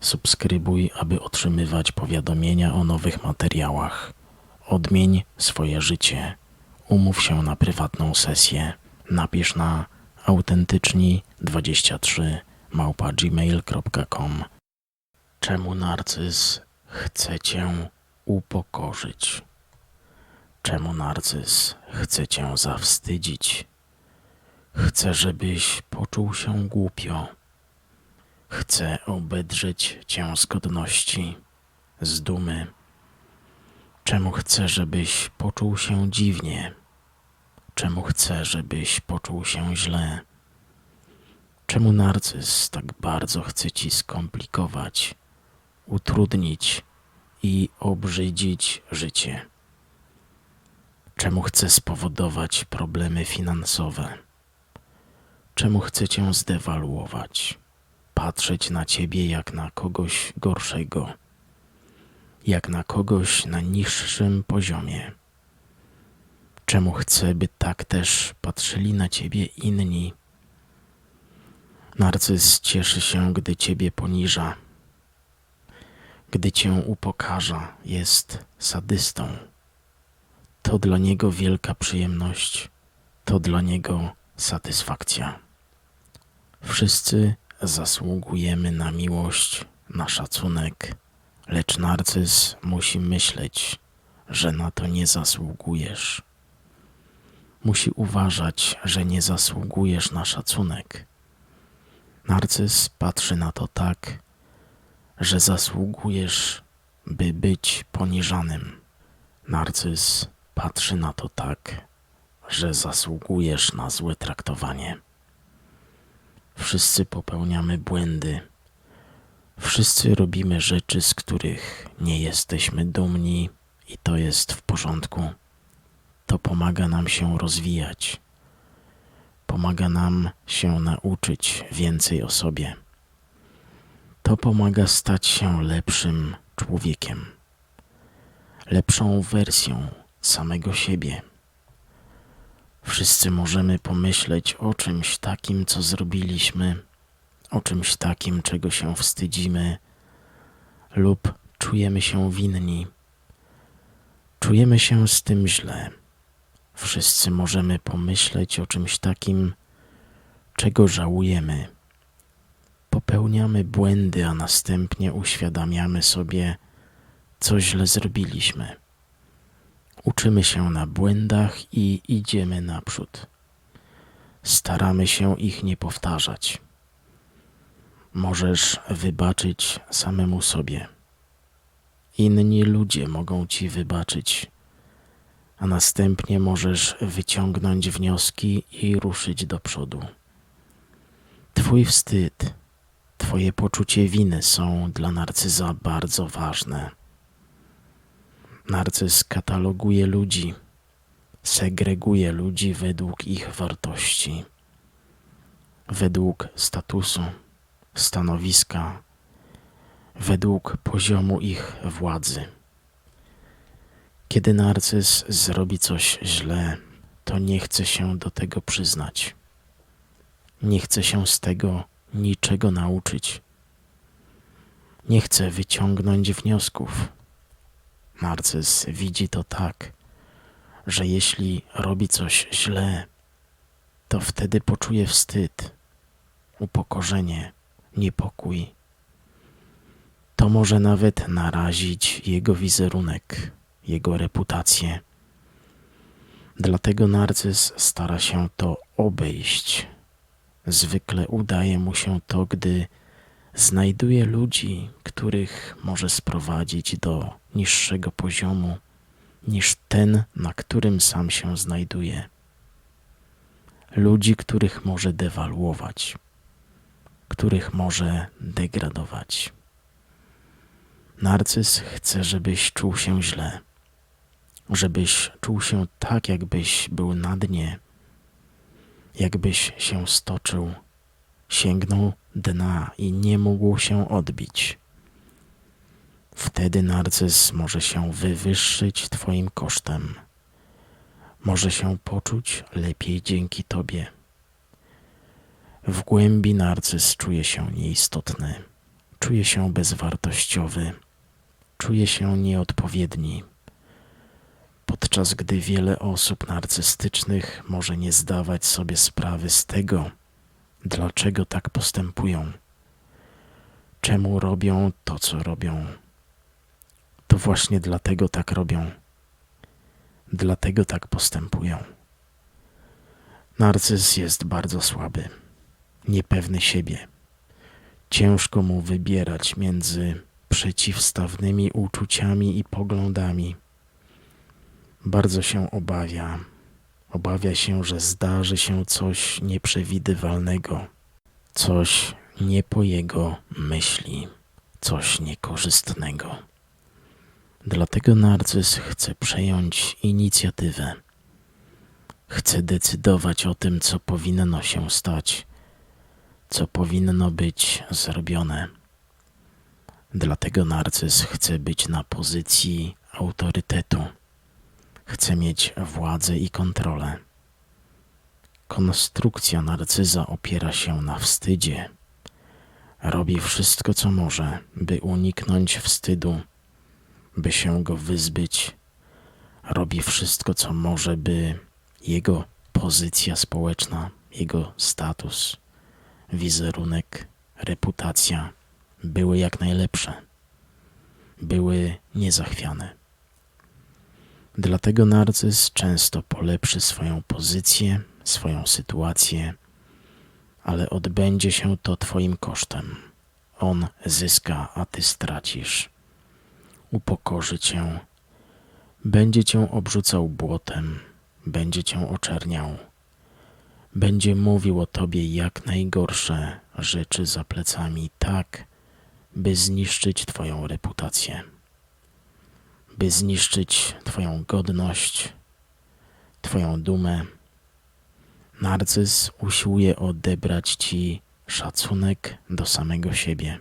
Subskrybuj, aby otrzymywać powiadomienia o nowych materiałach. Odmień swoje życie. Umów się na prywatną sesję. Napisz na autentyczni23 małpa gmail.com Czemu narcyz chce cię upokorzyć? Czemu narcyz chce cię zawstydzić? Chce, żebyś poczuł się głupio. Chce obedrzeć cię z godności, z dumy. Czemu chce, żebyś poczuł się dziwnie? Czemu chce, żebyś poczuł się źle? Czemu narcyz tak bardzo chce ci skomplikować, utrudnić i obrzydzić życie? Czemu chce spowodować problemy finansowe? Czemu chce cię zdewaluować? Patrzeć na ciebie jak na kogoś gorszego, jak na kogoś na niższym poziomie. Czemu chce, by tak też patrzyli na ciebie inni? Narcyz cieszy się, gdy ciebie poniża, gdy cię upokarza, jest sadystą. To dla niego wielka przyjemność, to dla niego satysfakcja. Wszyscy zasługujemy na miłość, na szacunek, lecz narcyz musi myśleć, że na to nie zasługujesz. Musi uważać, że nie zasługujesz na szacunek. Narcyz patrzy na to tak, że zasługujesz, by być poniżanym. Narcyz patrzy na to tak, że zasługujesz na złe traktowanie. Wszyscy popełniamy błędy. Wszyscy robimy rzeczy, z których nie jesteśmy dumni, i to jest w porządku. To pomaga nam się rozwijać. Pomaga nam się nauczyć więcej o sobie. To pomaga stać się lepszym człowiekiem, lepszą wersją samego siebie. Wszyscy możemy pomyśleć o czymś takim, co zrobiliśmy, o czymś takim, czego się wstydzimy, lub czujemy się winni. Czujemy się z tym źle. Wszyscy możemy pomyśleć o czymś takim, czego żałujemy. Popełniamy błędy, a następnie uświadamiamy sobie, co źle zrobiliśmy. Uczymy się na błędach i idziemy naprzód. Staramy się ich nie powtarzać. Możesz wybaczyć samemu sobie. Inni ludzie mogą ci wybaczyć, a następnie możesz wyciągnąć wnioski i ruszyć do przodu. Twój wstyd, Twoje poczucie winy są dla narcyza bardzo ważne. Narcyz kataloguje ludzi, segreguje ludzi według ich wartości, według statusu, stanowiska, według poziomu ich władzy. Kiedy narcyz zrobi coś źle, to nie chce się do tego przyznać. Nie chce się z tego niczego nauczyć. Nie chce wyciągnąć wniosków Narcyz widzi to tak, że jeśli robi coś źle, to wtedy poczuje wstyd, upokorzenie, niepokój. To może nawet narazić jego wizerunek, jego reputację. Dlatego narcyz stara się to obejść. Zwykle udaje mu się to, gdy znajduje ludzi, których może sprowadzić do niższego poziomu niż ten, na którym sam się znajduje. Ludzi, których może dewaluować, których może degradować. Narcyz chce, żebyś czuł się źle, żebyś czuł się tak, jakbyś był na dnie, jakbyś się stoczył, sięgnął dna i nie mógł się odbić. Wtedy narcyz może się wywyższyć Twoim kosztem. Może się poczuć lepiej dzięki Tobie. W głębi narcyz czuje się nieistotny, czuje się bezwartościowy, czuje się nieodpowiedni. Podczas gdy wiele osób narcystycznych może nie zdawać sobie sprawy z tego, dlaczego tak postępują, czemu robią to, co robią to właśnie dlatego tak robią. Dlatego tak postępują. Narcyz jest bardzo słaby, niepewny siebie. Ciężko mu wybierać między przeciwstawnymi uczuciami i poglądami. Bardzo się obawia. Obawia się, że zdarzy się coś nieprzewidywalnego, coś nie po jego myśli, coś niekorzystnego. Dlatego narcyz chce przejąć inicjatywę. Chce decydować o tym, co powinno się stać, co powinno być zrobione. Dlatego narcyz chce być na pozycji autorytetu. Chce mieć władzę i kontrolę. Konstrukcja narcyza opiera się na wstydzie. Robi wszystko, co może, by uniknąć wstydu by się go wyzbyć. Robi wszystko, co może, by jego pozycja społeczna, jego status, wizerunek, reputacja były jak najlepsze, były niezachwiane. Dlatego narcyz często polepszy swoją pozycję, swoją sytuację, ale odbędzie się to Twoim kosztem. On zyska, a Ty stracisz upokorzy cię, będzie cię obrzucał błotem, będzie cię oczerniał, będzie mówił o tobie jak najgorsze rzeczy za plecami, tak, by zniszczyć Twoją reputację, by zniszczyć Twoją godność, Twoją dumę. Narcyz usiłuje odebrać Ci szacunek do samego siebie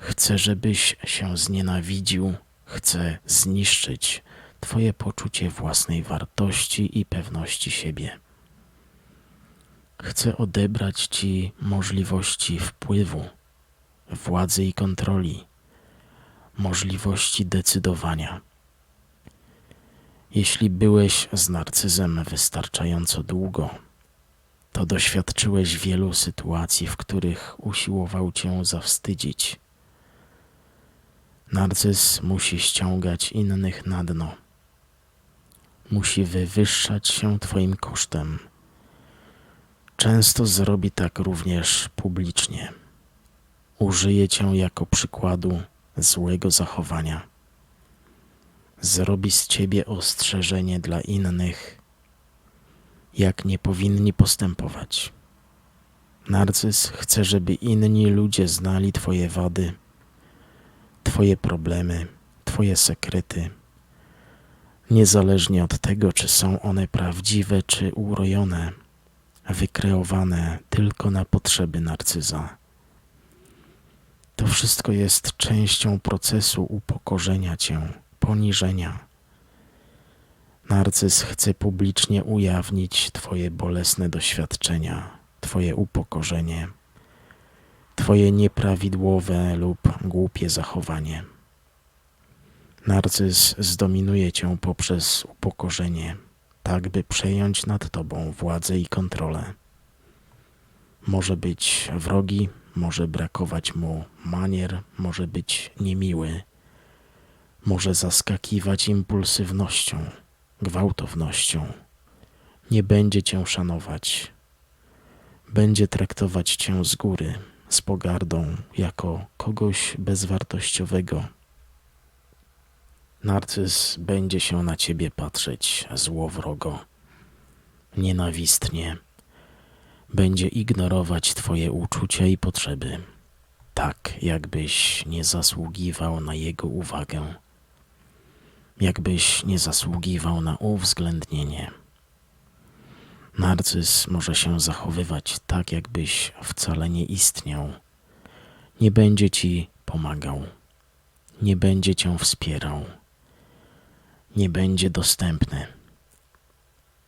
Chcę, żebyś się znienawidził, chcę zniszczyć Twoje poczucie własnej wartości i pewności siebie. Chcę odebrać Ci możliwości wpływu, władzy i kontroli, możliwości decydowania. Jeśli byłeś z narcyzem wystarczająco długo, to doświadczyłeś wielu sytuacji, w których usiłował cię zawstydzić Narcyz musi ściągać innych na dno. Musi wywyższać się Twoim kosztem. Często zrobi tak również publicznie. Użyje Cię jako przykładu złego zachowania. Zrobi z Ciebie ostrzeżenie dla innych, jak nie powinni postępować. Narcyz chce, żeby inni ludzie znali Twoje wady Twoje problemy, Twoje sekrety, niezależnie od tego, czy są one prawdziwe, czy urojone, wykreowane tylko na potrzeby narcyza. To wszystko jest częścią procesu upokorzenia cię, poniżenia. Narcyz chce publicznie ujawnić Twoje bolesne doświadczenia, Twoje upokorzenie Twoje nieprawidłowe lub głupie zachowanie. Narcyz zdominuje Cię poprzez upokorzenie, tak by przejąć nad Tobą władzę i kontrolę. Może być wrogi, może brakować mu manier, może być niemiły, może zaskakiwać impulsywnością, gwałtownością. Nie będzie Cię szanować, będzie traktować Cię z góry z pogardą jako kogoś bezwartościowego. Narcyz będzie się na ciebie patrzeć złowrogo, nienawistnie, będzie ignorować twoje uczucia i potrzeby. tak jakbyś nie zasługiwał na jego uwagę, jakbyś nie zasługiwał na uwzględnienie. Narcyz może się zachowywać tak, jakbyś wcale nie istniał. Nie będzie ci pomagał, nie będzie cię wspierał, nie będzie dostępny.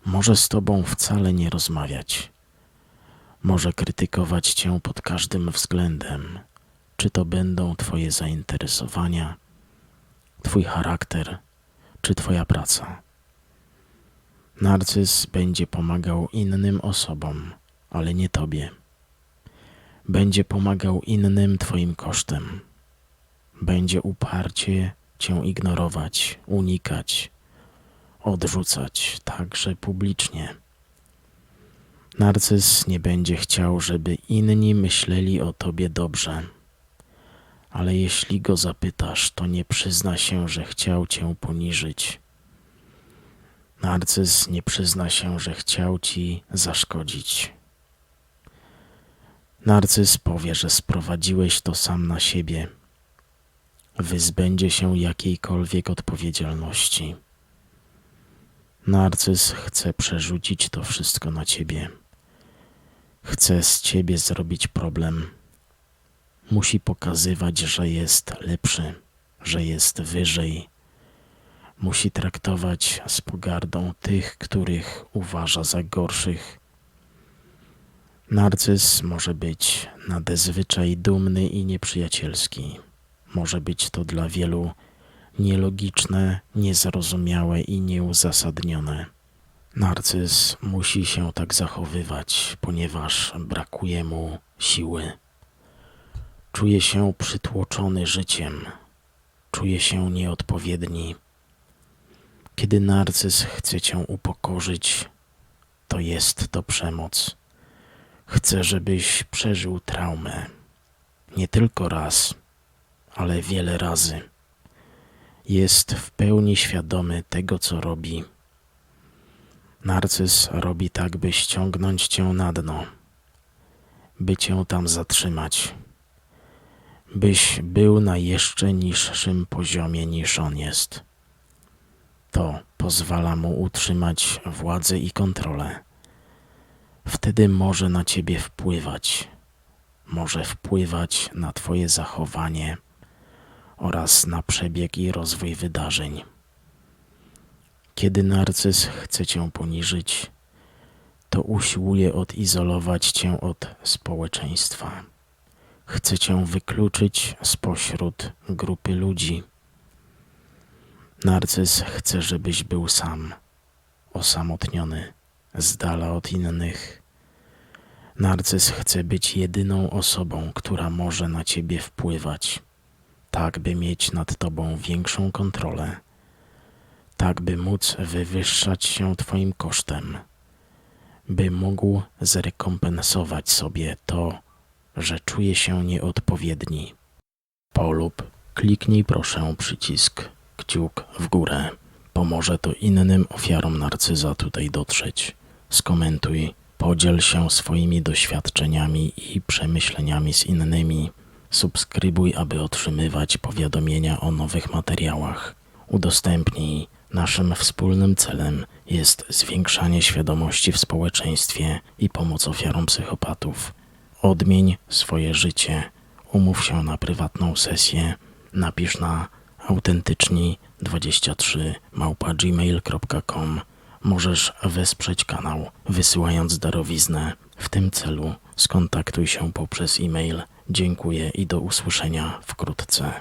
Może z tobą wcale nie rozmawiać. Może krytykować cię pod każdym względem, czy to będą twoje zainteresowania, twój charakter, czy twoja praca. Narcyz będzie pomagał innym osobom, ale nie tobie. Będzie pomagał innym twoim kosztem. Będzie uparcie cię ignorować, unikać, odrzucać, także publicznie. Narcyz nie będzie chciał, żeby inni myśleli o tobie dobrze. Ale jeśli go zapytasz, to nie przyzna się, że chciał cię poniżyć. Narcyz nie przyzna się, że chciał ci zaszkodzić. Narcyz powie, że sprowadziłeś to sam na siebie. Wyzbędzie się jakiejkolwiek odpowiedzialności. Narcyz chce przerzucić to wszystko na ciebie. Chce z ciebie zrobić problem. Musi pokazywać, że jest lepszy, że jest wyżej. Musi traktować z pogardą tych, których uważa za gorszych. Narcyz może być nadzwyczaj dumny i nieprzyjacielski. Może być to dla wielu nielogiczne, niezrozumiałe i nieuzasadnione. Narcyz musi się tak zachowywać, ponieważ brakuje mu siły. Czuje się przytłoczony życiem, czuje się nieodpowiedni. Kiedy narcyz chce cię upokorzyć, to jest to przemoc. Chce, żebyś przeżył traumę. Nie tylko raz, ale wiele razy. Jest w pełni świadomy tego, co robi. Narcyz robi tak, by ściągnąć cię na dno, by cię tam zatrzymać, byś był na jeszcze niższym poziomie niż on jest. To pozwala mu utrzymać władzę i kontrolę. Wtedy może na ciebie wpływać, może wpływać na twoje zachowanie oraz na przebieg i rozwój wydarzeń. Kiedy narcyz chce cię poniżyć, to usiłuje odizolować cię od społeczeństwa. Chce cię wykluczyć spośród grupy ludzi. Narcyz chce, żebyś był sam, osamotniony, z dala od innych. Narcyz chce być jedyną osobą, która może na ciebie wpływać, tak by mieć nad tobą większą kontrolę. Tak by móc wywyższać się Twoim kosztem, by mógł zrekompensować sobie to, że czuje się nieodpowiedni. Polub, kliknij proszę przycisk kciuk w górę. Pomoże to innym ofiarom narcyza tutaj dotrzeć. Skomentuj, podziel się swoimi doświadczeniami i przemyśleniami z innymi. Subskrybuj, aby otrzymywać powiadomienia o nowych materiałach. Udostępnij Naszym wspólnym celem jest zwiększanie świadomości w społeczeństwie i pomoc ofiarom psychopatów. Odmień swoje życie. Umów się na prywatną sesję. Napisz na autentyczni23 małpa.gmail.com Możesz wesprzeć kanał wysyłając darowiznę. W tym celu skontaktuj się poprzez e-mail. Dziękuję i do usłyszenia wkrótce.